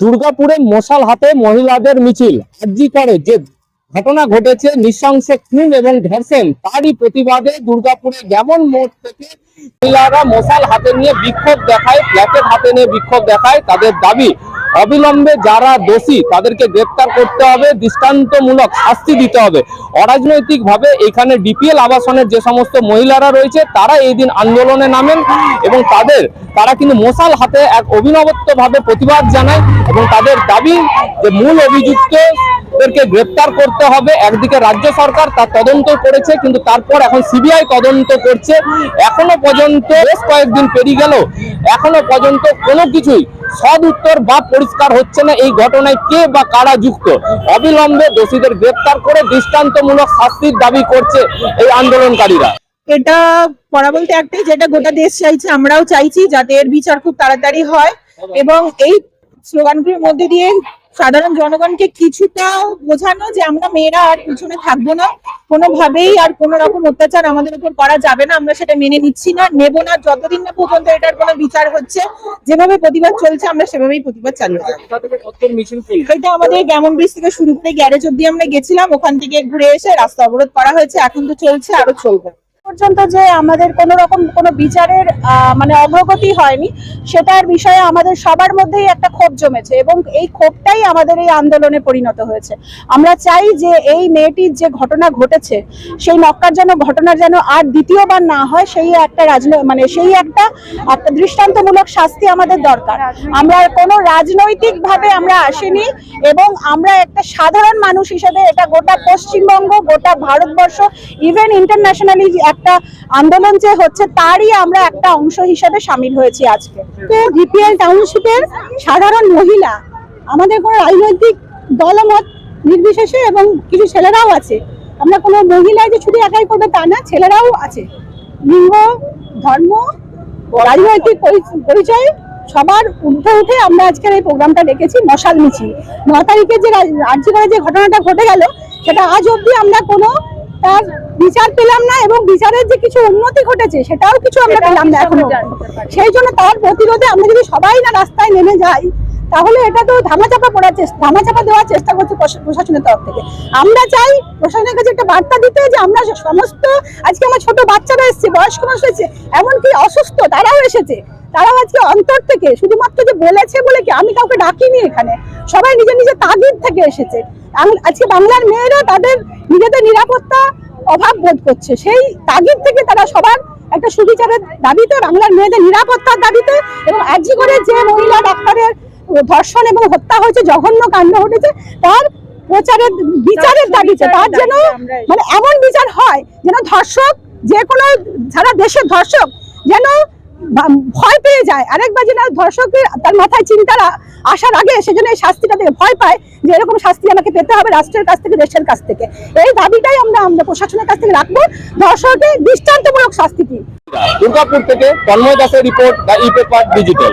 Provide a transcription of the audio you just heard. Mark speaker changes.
Speaker 1: দুর্গাপুরে মশাল হাতে মহিলাদের মিছিল। আর্জি করে যে ঘটনা ঘটেছে, নৃশংসে খুন এবং ধর্ষণ তারই প্রতিবাদে দুর্গাপুরে যেমন মোড় থেকে মহিলারা মশাল হাতে নিয়ে বিক্ষোভ দেখায় প্ল্যাকেট হাতে নিয়ে বিক্ষোভ দেখায়, তাদের দাবি অবিলম্বে যারা দোষী, তাদেরকে গ্রেপ্তার করতে হবে, দৃষ্টান্তমূলক শাস্তি দিতে হবে। অরাজনৈতিক ভাবে এখানে ডিপিএল আবাসনের যে সমস্ত মহিলারা রয়েছে, তারা এই দিন আন্দোলনে নামেন এবং তাদের, তারা কিন্তু মশাল হাতে এক অভিনবত্ব ভাবে প্রতিবাদ জানায় এবং তাদের দাবি যে মূল অভিযুক্তদেরকে গ্রেপ্তার করতে হবে। একদিকে রাজ্য সরকার তার তদন্ত করেছে, কিন্তু তারপর এখন সিবিআই তদন্ত করছে। এখনও পর্যন্ত বেশ কয়েকদিন পেরিয়ে গেল, এখনও পর্যন্ত কোনো কিছুই সদ উত্তর বা পরিষ্কার হচ্ছে না এই ঘটনায় কে বা কারা যুক্ত। অবিলম্বে দোষীদের গ্রেপ্তার করে দৃষ্টান্তমূলক শাস্তির দাবি করছে এই আন্দোলনকারীরা।
Speaker 2: এটা পড়া বলতে একটাই, যেটা গোটা দেশ চাইছে, আমরাও চাইছি যাতে এর বিচার খুব তাড়াতাড়ি হয়। এবং এই স্লোগানগুলির মধ্যে দিয়ে সাধারণ জনগণকে কিছুটা বোঝানো যে আমরা মেয়েরা আর পিছনে থাকব না, কোনোভাবেই আর কোনো রকম অত্যাচার আমাদের উপর করা যাবে না, আমরা সেটা মেনে নিচ্ছি না, নেব না, যতদিন না পর্যন্ত এটার কোনো বিচার হচ্ছে, যেভাবে প্রতিবাদ চলছে, আমরা সেভাবেই প্রতিবাদ যাব। এটা আমাদের গ্যামন ব্রিজ থেকে শুরু করে গ্যারেজ অব্দি আমরা গেছিলাম, ওখান থেকে ঘুরে এসে রাস্তা অবরোধ করা হয়েছে, এখন তো চলছে, আরও চলবে।
Speaker 3: পর্যন্ত যে আমাদের কোনো রকম কোনো বিচারের মানে অগ্রগতি হয়নি, সেটার বিষয়ে আমাদের সবার মধ্যেই একটা ক্ষোভ জমেছে এবং এই ক্ষোভটাই আমাদের এই আন্দোলনে পরিণত হয়েছে। আমরা চাই যে এই মেয়েটির যে ঘটনা ঘটেছে, সেই নক্কার যেন ঘটনা যেন আর দ্বিতীয়বার না হয়, সেই একটা রাজন মানে সেই একটা একটা দৃষ্টান্তমূলক শাস্তি আমাদের দরকার। আমরা কোনো রাজনৈতিক ভাবে আমরা আসিনি এবং আমরা একটা সাধারণ মানুষ হিসেবে এটা গোটা পশ্চিমবঙ্গ, গোটা ভারতবর্ষ ইভেন ইন্টারন্যাশনালি একটা আন্দোলন যে হচ্ছে, তারই আমরা একটা অংশ হিসেবে সামিল হয়েছি আজকে। জিপিএল টাউনশিপের সাধারণ মহিলা, আমাদের কোনো রাজনৈতিক দলমত নির্বিশেষে এবং কিছু ছেলেরাও আছে। আমরা কোনো মহিলা যে শুধু একাই করবে তা না, ছেলেরাও আছে। লিঙ্গ, ধর্ম, রাজনৈতিক পরি- পরিচয় সবার ঊর্ধ্বে উঠে আমরা আজকের এই প্রোগ্রামটা রেখেছি মশাল মিছিল। ন তারিখে যে করে যে ঘটনাটা ঘটে গেল, সেটা আজ অবধি আমরা কোনো তার বিচার পেলাম না এবং বিচারের যে কিছু উন্নতি ঘটেছে সেটাও কিছু আমরা পেলাম না এখনও সেই জন্য তার প্রতিরোধে আমরা যদি সবাই না রাস্তায় নেমে যাই তাহলে এটা তো ধামাচাপা পড়ার চেষ্টা ধামাচাপা দেওয়ার চেষ্টা করছে প্রশা- প্রশাসনের তরফ থেকে। আমরা চাই প্রশাসনের কাছে একটা বার্তা দিতে যে আমরা সমস্ত আজকে আমার ছোট বাচ্চারা এসেছে বয়স্ক মানুষ এসেছে এমনকি অসুস্থ তারাও এসেছে। তারাও আজকে অন্তর থেকে শুধুমাত্র যে বলেছে বলে কি আমি কাউকে ডাকিনি এখানে সবাই নিজের নিজের তাগিদ থেকে এসেছে। আজকে বাংলার মেয়েরা তাদের নিজেদের নিরাপত্তা অভাব বোধ করছে। সেই তাগিদ থেকে তারা সবার একটা সুবিচারের দাবিতে বাংলার মেয়েদের নিরাপত্তার দাবিতে এবং আজি করে যে মহিলা ডাক্তারের ধর্ষণ এবং হত্যা হয়েছে জঘন্য কাণ্ড ঘটেছে তার প্রচারের বিচারের দাবিতে তার যেন মানে এমন বিচার হয় যেন ধর্ষক যে কোনো সারা দেশের ধর্ষক যেন ভয় পেয়ে যায়। আরেকবার যেন ধর্ষকের তার মাথায় চিন্তারা আসার আগে সেজন্য এই শাস্তিটা থেকে ভয় পায় যে এরকম শাস্তি আমাকে পেতে হবে রাষ্ট্রের কাছ থেকে, দেশের কাছ থেকে। এই দাবিটাই আমরা আমরা প্রশাসনের কাছ থেকে রাখব। ধর্ষকের দৃষ্টান্তমূলক শাস্তি দিই
Speaker 1: দুর্গাপুর থেকে তন্ময় দাসের report the e paper digital